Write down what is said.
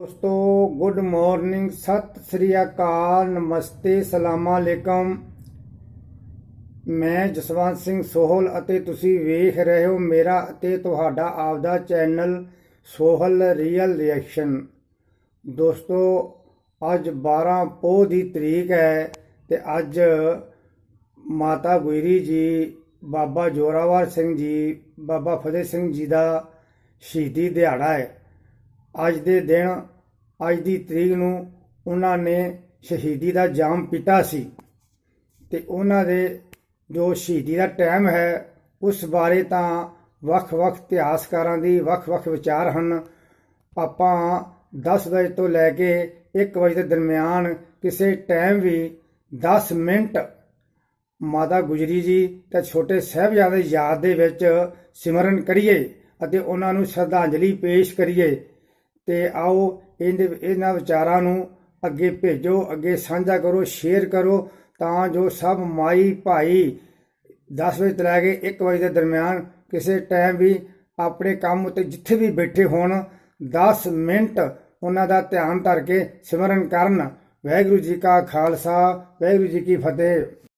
ਦੋਸਤੋ, good morning, Sat Sri ਅਕਾਲ, ਨਮਸਤੇ, ਸਲਾਮਾ ਅਲੈਕਮ। ਮੈਂ ਜਸਵੰਤ ਸਿੰਘ ਸੋਹਲ ਅਤੇ ਤੁਸੀਂ ਵੇਖ ਰਹੇ ਹੋ ਮੇਰਾ ਅਤੇ ਤੁਹਾਡਾ ਆਪਦਾ ਚੈਨਲ ਸੋਹਲ ਰੀਅਲ ਰਿਐਕਸ਼ਨ ਦੋਸਤੋ, ਅੱਜ 12 ਪੋਹ ਦੀ ਤਰੀਕ ਹੈ ਤੇ ਅੱਜ ਮਾਤਾ ਗੁਜਰੀ ਜੀ, ਬਾਬਾ ਜੋਰਾਵਰ ਸਿੰਘ ਜੀ, ਬਾਬਾ ਫਤਿਹ ਸਿੰਘ ਜੀ ਦਾ ਸ਼ਹੀਦੀ ਦਿਹਾੜਾ ਹੈ। ਅੱਜ ਦੇ ਦਿਨ, ਅੱਜ ਦੀ ਤਰੀਕ ਨੂੰ ਉਹਨਾਂ ਨੇ ਸ਼ਹੀਦੀ ਦਾ ਜਾਮ ਪੀਤਾ ਸੀ ਤੇ ਉਹਨਾਂ ਦੇ ਜੋ ਸ਼ਹੀਦੀ ਦਾ ਟਾਈਮ ਹੈ, ਉਸ ਬਾਰੇ ਤਾਂ ਵੱਖ-ਵੱਖ ਇਤਿਹਾਸਕਾਰਾਂ ਦੀ ਵੱਖ-ਵੱਖ ਵਿਚਾਰ ਹਨ। ਆਪਾਂ 10 ਵਜੇ ਤੋਂ ਲੈ ਕੇ 1 ਵਜੇ ਦੇ ਦਰਮਿਆਨ ਕਿਸੇ ਟਾਈਮ ਵੀ 10 ਮਿੰਟ ਮਾਤਾ ਗੁਜਰੀ ਜੀ ਤੇ ਛੋਟੇ ਸਾਹਿਬਜ਼ਾਦੇ ਯਾਦ ਦੇ ਵਿੱਚ ਸਿਮਰਨ ਕਰੀਏ ਅਤੇ ਉਹਨਾਂ ਨੂੰ ਸ਼ਰਧਾਂਜਲੀ ਪੇਸ਼ ਕਰੀਏ। ਤੇ ਆਓ ਇਹਦੇ ਇਹਨਾਂ ਵਿਚਾਰਾਂ ਨੂੰ ਅੱਗੇ ਭੇਜੋ, ਅੱਗੇ ਸਾਂਝਾ ਕਰੋ ਸ਼ੇਅਰ ਕਰੋ, ਤਾਂ ਜੋ ਸਭ ਮਾਈ ਭਾਈ 10 ਵਜੇ ਤੋਂ ਲੈ ਕੇ 1 ਵਜੇ ਦੇ ਦਰਮਿਆਨ ਕਿਸੇ ਟਾਈਮ ਵੀ ਆਪਣੇ ਕੰਮ ਉੱਤੇ ਜਿੱਥੇ ਵੀ ਬੈਠੇ ਹੋਣ 10 ਮਿੰਟ ਉਹਨਾਂ ਦਾ ਧਿਆਨ ਧਰ ਕੇ ਸਿਮਰਨ ਕਰਨ। ਵਾਹਿਗੁਰੂ ਜੀ ਕਾ ਖਾਲਸਾ, ਵਾਹਿਗੁਰੂ ਜੀ ਕੀ ਫਤਿਹ।